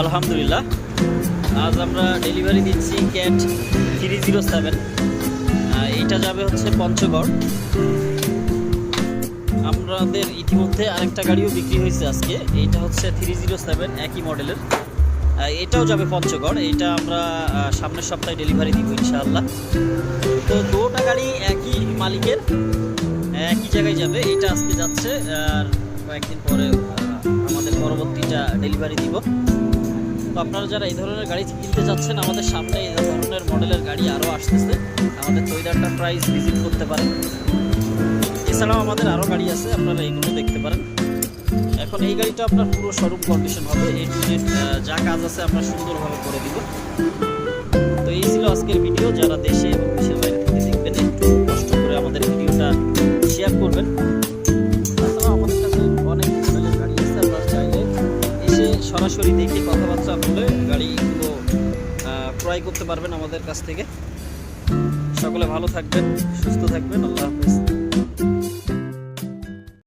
আলহামদুলিল্লাহ। আজ আমরা ডেলিভারি দিচ্ছি ক্যাট থ্রি জিরো সেভেন এইটা যাবে হচ্ছে পঞ্চগড়। আমাদের ইতিমধ্যে আরেকটা গাড়িও বিক্রি হয়েছে আজকে। এইটা হচ্ছে থ্রি জিরো সেভেন একই মডেলের এটাও যাবে পঞ্চগড়। এটা আমরা সামনের সপ্তাহে ডেলিভারি দিব ইনশাআল্লাহ। তো দুটা গাড়ি একই মালিকের, একই জায়গায় যাবে। এটা আজকে যাচ্ছে, আর কয়েকদিন পরে আমাদের পরবর্তীটা ডেলিভারি দিব। তো আপনারা যারা এই ধরনের গাড়ি কিনতে যাচ্ছেন, আমাদের সামনে এই ধরনের মডেলের গাড়ি আরও আসতেছে। আমাদের তৈদারটা প্রাইস ভিজিট করতে পারেন। এছাড়াও আমাদের আরও গাড়ি আছে, আপনারা এইগুলো দেখতে পারেন। এখন এই গাড়িটা আপনার পুরো শোরুম কন্ডিশন হবে। এ টু জেড যা কাজ আছে আপনার সুন্দরভাবে করে দিব। তো এই ছিল আজকের ভিডিও যারা দেশে এবং সরাসরি দেখে কথাবার্তা বলে গাড়িগুলো ক্রয় করতে পারবেন আমাদের কাছ থেকে। সকলে ভালো থাকবেন, সুস্থ থাকবেন, আল্লাহ হাফিজ।